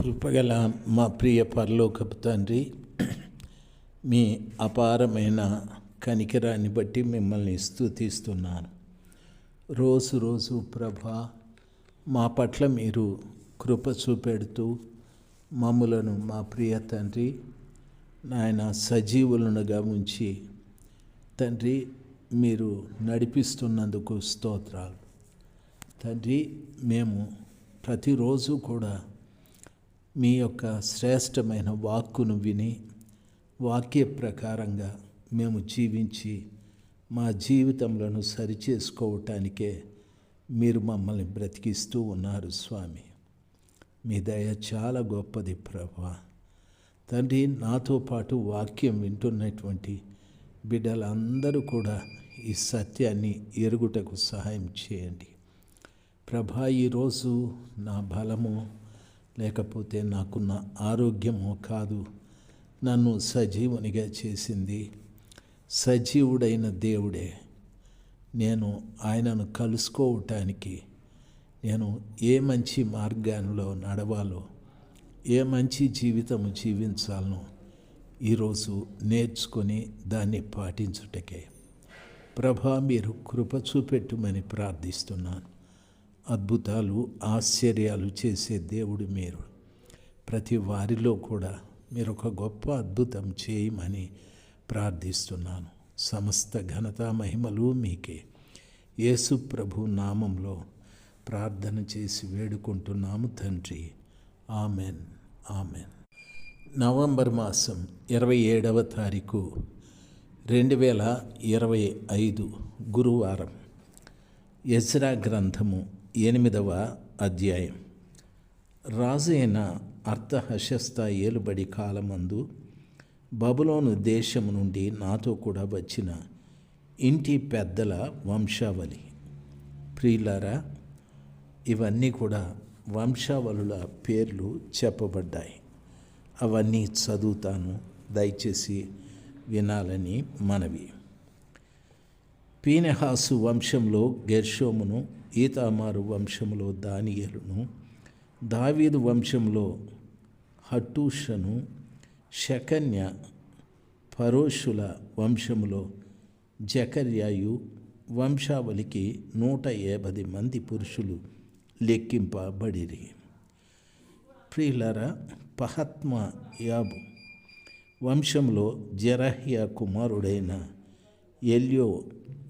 కృపగల మా ప్రియ పరలోకపు తండ్రి మీ అపారమైన కనికరాన్ని బట్టి మిమ్మల్ని స్థుతిస్తున్నాను రోజు రోజు ప్రభా మా పట్ల మీరు కృప చూపెడుతూ మమ్ములను మా ప్రియ తండ్రి నాయన సజీవులనుగా ఉంచి తండ్రి మీరు నడిపిస్తున్నందుకు స్తోత్రాలు. తండ్రి మేము ప్రతిరోజు కూడా మీ యొక్క శ్రేష్టమైన వాక్కును విని వాక్య ప్రకారంగా మేము జీవించి మా జీవితంలో సరిచేసుకోవటానికే మీరు మమ్మల్ని బ్రతికిస్తూ ఉన్నారు స్వామి. మీ దయ చాలా గొప్పది ప్రభా. తండ్రి నాతో పాటు వాక్యం వింటున్నటువంటి బిడ్డలందరూ కూడా ఈ సత్యాన్ని ఎరుగుటకు సహాయం చేయండి. ప్రభా ఈరోజు నా బలము లేకపోతే నాకున్న ఆరోగ్యము కాదు. నన్ను సజీవునిగా చేసింది. సజీవుడైన దేవుడే. నేను ఆయనను కలుసుకోవటానికి నేను ఏ మంచి మార్గాల్లో నడవాలో ఏ మంచి జీవితము జీవించాలనో ఈరోజు నేర్చుకొని దాన్ని పాటించుటకే. ప్రభా మీరు కృప చూపెట్టుమని ప్రార్థిస్తున్నాను. అద్భుతాలు ఆశ్చర్యాలు చేసే దేవుడు మీరు. ప్రతి వారిలో కూడా మీరు ఒక గొప్ప అద్భుతం చేయమని ప్రార్థిస్తున్నాను. సమస్త ఘనత మహిమలు మీకే. యేసు ప్రభు నామంలో ప్రార్థన చేసి వేడుకుంటున్నాము తండ్రి. ఆమెన్. ఆమెన్. నవంబర్ మాసం ఇరవై ఏడవ తారీఖు రెండు వేల ఇరవై ఐదు గురువారం. ఎజ్రా గ్రంథము ఎనిమిదవ అధ్యాయం. రాజైన అర్థహశస్త ఏలుబడి కాలమందు బబులోను దేశం నుండి నాతో కూడా వచ్చిన ఇంటి పెద్దల వంశావళి. ప్రియులారా ఇవన్నీ కూడా వంశావళుల పేర్లు చెప్పబడ్డాయి. అవన్నీ చదువుతాను దయచేసి వినాలని మనవి. పీనెహాసు వంశంలో గెర్షోమును ఈతామారు వంశంలో దానియేలును దావీదు వంశంలో హట్టూషను శకన్య పరోషుల వంశములో జకర్యాయు వంశావళికి నూట యాభై మంది పురుషులు లెక్కింపబడిరి. ప్రియులర పహత్మ యాబు వంశంలో జరహ్య కుమారుడైన ఎల్యో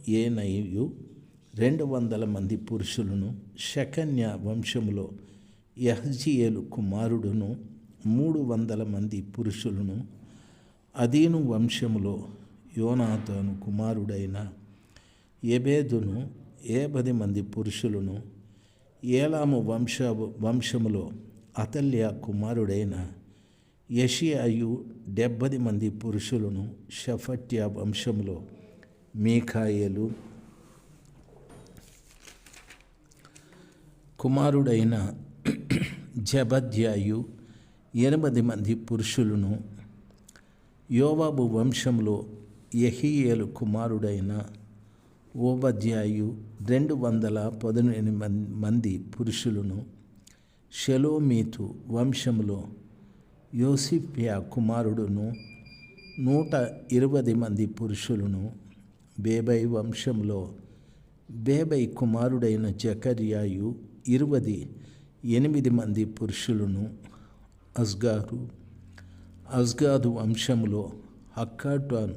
ఏనయు రెండు వందల మంది పురుషులను శకన్య వంశములో యహజియేలు కుమారుడును మూడు వందల మంది పురుషులను అదీను వంశములో యోనాథను కుమారుడైన ఎబేదును ఏబది మంది పురుషులను ఏలాము వంశ వంశములో అతల్య కుమారుడైన యషియాయు డెబ్బది మంది పురుషులను షఫట్య వంశములో మీకాయేలు కుమారుడైన జబద్యాయు ఎనిమిది మంది పురుషులను యోవాబు వంశంలో ఎహియేలు కుమారుడైన ఓబద్యాయు రెండు వందల పదిహేను మంది పురుషులను షెలోమీతు వంశంలో యోసిఫియా కుమారుడును నూట ఇరవై మంది పురుషులను బేబై వంశంలో బేబై కుమారుడైన జకర్యాయు ఇరువది ఎనిమిది మంది పురుషులను అస్గారు అస్గాదు వంశంలో హక్కాటాన్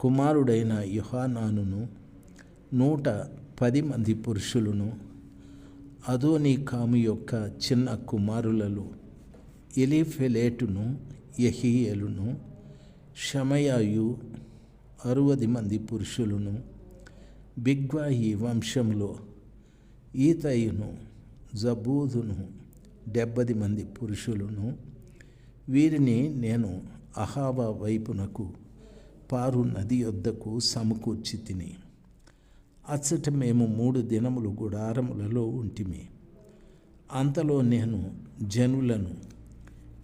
కుమారుడైన యుహానానును నూట పది మంది పురుషులను అదోనీకాము యొక్క చిన్న కుమారులలో ఎలిఫెలేటును యహియేలును షమయాయు అరవది మంది పురుషులను బిగ్వాయి వంశంలో ఈతయును జబూదును డెబ్బది మంది పురుషులను. వీరిని నేను అహాబా వైపునకు పారు నది యొద్దకు సమకూర్చి తిని అచ్చట మేము మూడు దినములు గుడారములలో ఉంటిమి. అంతలో నేను జనులను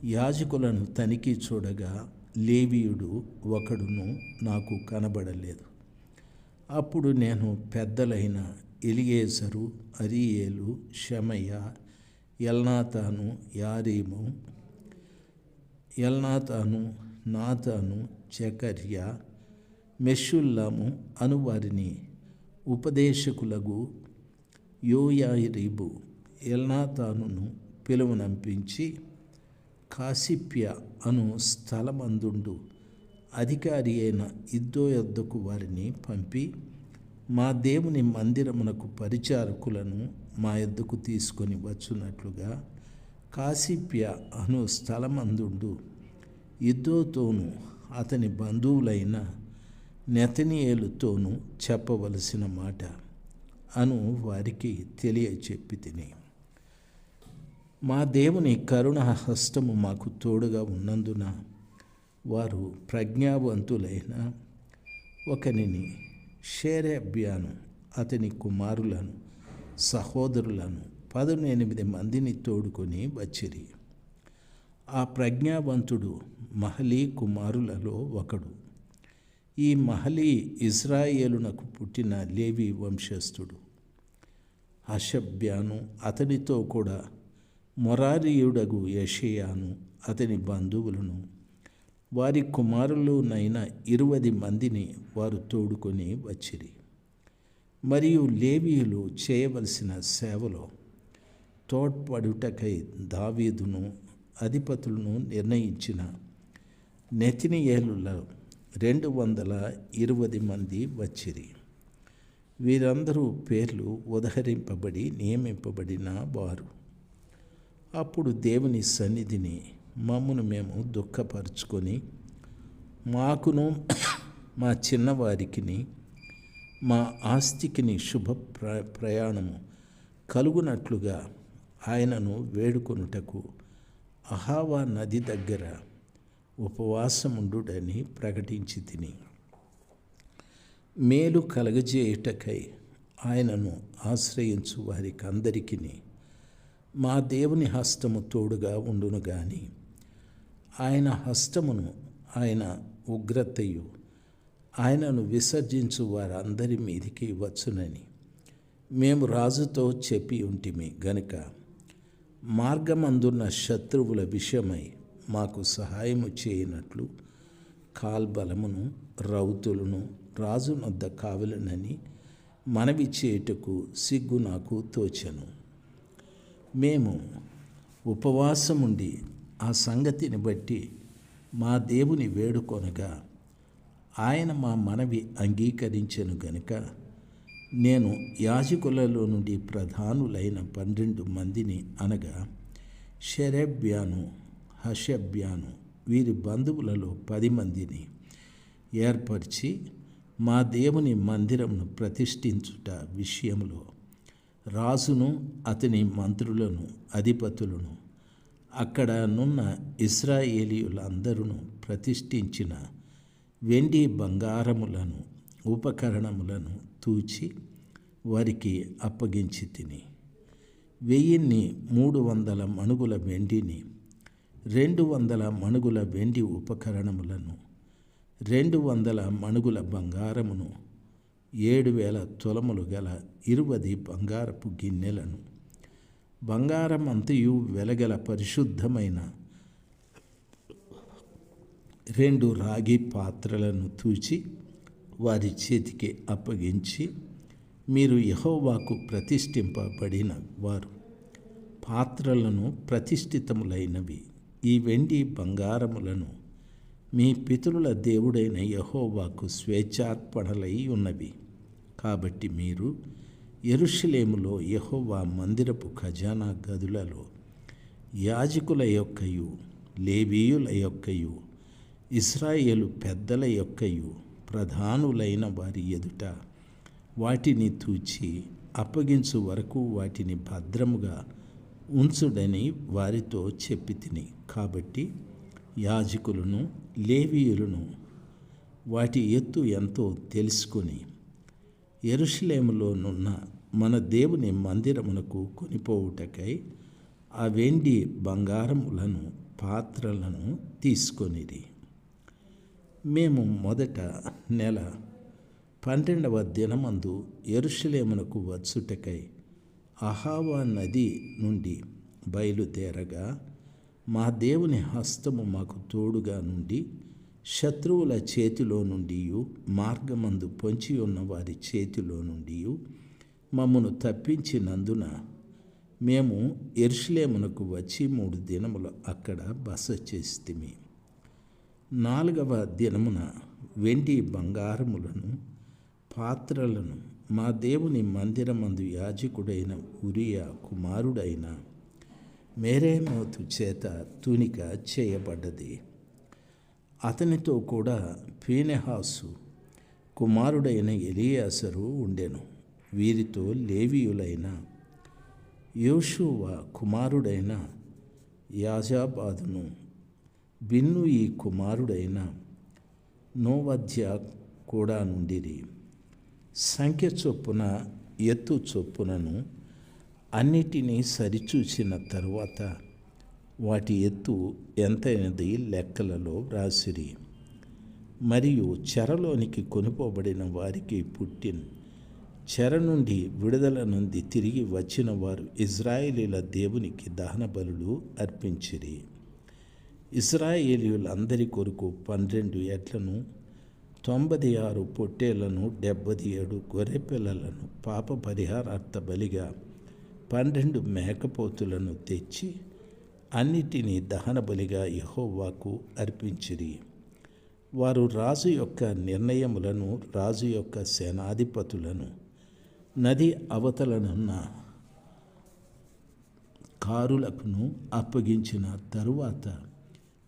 యాజకులను తనిఖీ చూడగా లేవీయుడు ఒకడును నాకు కనబడలేదు. అప్పుడు నేను పెద్దలైన ఎలియేజరు అరియేలు షమయ్య ఎల్నాతాను యారీము ఎల్నాతాను నాతాను జకర్య మెషుల్లాము అను వారిని యోయాయిరీబు ఎల్నాతానును పిలువనంపించి కాసిప్య అను స్థలమందుండు. అధికారి అయిన ఇద్దో యొద్దకు వారిని పంపి మా దేవుని మందిరమునకు పరిచారకులను మా యొద్దకు తీసుకొని వచ్చున్నట్లుగా కాసిప్య అను స్థలమందుండు. ఇద్దోతోనూ అతని బంధువులైన నెతనియేలుతోనూ చెప్పవలసిన మాట అను వారికి తెలియచెప్పి తిని మా దేవుని కరుణ హస్తము మాకు తోడుగా ఉన్నందున వారు ప్రజ్ఞావంతులైన ఒకనిని షేరెబ్యాను అతని కుమారులను సహోదరులను పదునెనిమిది మందిని తోడుకొని వచ్చిరి. ఆ ప్రజ్ఞావంతుడు మహలీ కుమారులలో ఒకడు. ఈ మహలీ ఇజ్రాయేలునకు పుట్టిన లేవి వంశస్థుడు. హషబ్యాను అతనితో కూడా మొరారియుడగు యషయాను అతని బంధువులను వారి కుమారులునైన ఇరువది మందిని వారు తోడుకొని వచ్చిరి. మరియు లేవీయులు చేయవలసిన సేవలో తోడ్పడుటకై దావీదును అధిపతులను నిర్ణయించిన నెతినియేలుల రెండు వందల ఇరవై మంది వచ్చిరి. వీరందరూ పేర్లు ఉదహరింపబడి నియమింపబడిన వారు. అప్పుడు దేవుని సన్నిధిని మమ్మను మేము దుఃఖపరుచుకొని మాకును మా చిన్నవారికిని మా ఆస్తికిని శుభ ప్ర ప్రయాణము కలుగునట్లుగా ఆయనను వేడుకొనుటకు అహావా నది దగ్గర ఉపవాసముండుడని ప్రకటించి తిని. మేలు కలగజేయుటకై ఆయనను ఆశ్రయించు వారికి అందరికీ మా దేవుని హస్తము తోడుగా ఉండును గాని ఆయన హస్తమును ఆయన ఉగ్రతయు ఆయనను విసర్జించు వారందరి మీదికి వచ్చునని మేము రాజుతో చెప్పి ఉంటిమి. గనుక మార్గమందున్న శత్రువుల విషయమై మాకు సహాయము చేయనట్లు కాల్బలమును రౌతులను రాజు నొద్ద కావలనని మనవి చేయుటకు సిగ్గు నాకు తోచెను. మేము ఉపవాసముండి ఆ సంగతిని బట్టి మా దేవుని వేడుకొనగా ఆయన మా మనవి అంగీకరించెను గనుక నేను యాజకులలో నుండి ప్రధానులైన పన్నెండు మందిని అనగా షెరెబ్యాను హషబ్యాను వీరి బంధువులలో పది మందిని ఏర్పరిచి మా దేవుని మందిరంను ప్రతిష్ఠించుట విషయంలో రాజును అతని మంత్రులను అధిపతులను అక్కడ నున్న ఇస్రాయేలీయులందరూ ప్రతిష్ఠించిన వెండి బంగారములను ఉపకరణములను తూచి వారికి అప్పగించి తిని వెయ్యిన్ని మూడు వందల మణుగుల వెండిని రెండు వందల మణుగుల వెండి ఉపకరణములను రెండు వందల మణుగుల బంగారమును ఏడు వేల తులములు గల ఇరువది బంగారపు గిన్నెలను బంగారం అంతయు వెలగల పరిశుద్ధమైన రెండు రాగి పాత్రలను తూచి వారి చేతికి అప్పగించి మీరు యహోవాకు ప్రతిష్ఠింపబడిన వారు. పాత్రలను ప్రతిష్ఠితములైనవి. ఈ వెండి బంగారములను మీ పితరుల దేవుడైన యహోవాకు స్వేచ్ఛార్పణలై ఉన్నవి. కాబట్టి మీరు ఎరుషలేములో యహోవా మందిరపు ఖజానా గదులలో యాజకుల యొక్కయు లేవీయుల యొక్కయు ఇస్రాయేలు పెద్దల యొక్కయు ప్రధానులైన వారి ఎదుట వాటిని తూచి అప్పగించు వరకు వాటిని భద్రముగా ఉంచుడని వారితో చెప్పి తిని. కాబట్టి యాజకులను లేవీయులను వాటి ఎత్తు ఎంతో తెలుసుకొని ఎరుషులేములోనున్న మన దేవుని మందిరమునకు కొనిపోవుటకై ఆ వెండి బంగారములను పాత్రలను తీసుకొనిది మేము మొదట నెల పన్నెండవ దినమందు ఎరుషులేమునకు వచ్చుటకై అహావా నది నుండి బయలుదేరగా మా దేవుని హస్తము మాకు తోడుగా నుండి శత్రువుల చేతిలో నుండి మార్గమందు పొంచి ఉన్న వారి చేతిలో నుండి మమ్మను తప్పించినందున మేము ఎర్షులేమునకు వచ్చి మూడు దినములు అక్కడ బస చేస్తిమి నాలుగవ దినమున వెండి బంగారములను పాత్రలను మా దేవుని మందిరమందు యాజకుడైన ఉరియా కుమారుడైన మేరేమోతు చేత తునిక చేయబడ్డది. అతనితో కూడా ఫీనెహాసు కుమారుడైన ఎలియాసరు ఉండెను. వీరితో లేవీయులైన యోషువ కుమారుడైన యాజాబాదును బిన్ను ఈ కుమారుడైన నోవధ్య కూడా నుండిరి. సంఖ్య చొప్పున ఎత్తు చొప్పునను అన్నిటినీ సరిచూసిన తరువాత వాటి ఎత్తు ఎంతైనది లెక్కలలో వ్రాసిరి. మరియు చెరలోనికి కొనుకోబడిన వారికి పుట్టిన. చెర నుండి విడుదల నుండి తిరిగి వచ్చిన వారు ఇజ్రాయేలీల దేవునికి దహన బలులు అర్పించిరి. ఇజ్రాయేలీలందరి కొరకు పన్నెండు ఎడ్లను తొంభై ఆరు పొట్టేళ్ళను డెబ్బై ఏడు గొర్రెపిల్లలను పాప పరిహారార్థ బలిగా పన్నెండు మేకపోతులను తెచ్చి అన్నిటినీ దహన బలిగా యహోవాకు అర్పించిరి. వారు రాజు యొక్క నిర్ణయములను రాజు యొక్క సేనాధిపతులను నది అవతలనున్న కారులకును అప్పగించిన తరువాత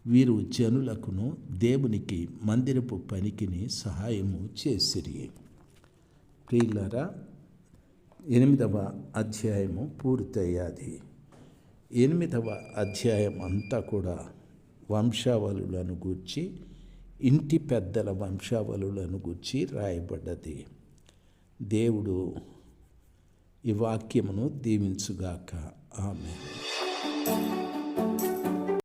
వీరు జనులకును దేవునికి మందిరపు పనికిని సహాయము చేసిరి. ప్రియులరా ఎనిమిదవ అధ్యాయము పూర్తయ్యాది. ఎనిమిదవ అధ్యాయం అంతా కూడా వంశావళులను గూర్చి ఇంటి పెద్దల వంశావళులను గూర్చి రాయబడ్డది. దేవుడు ఈ వాక్యమును దీవించుగాక. ఆమె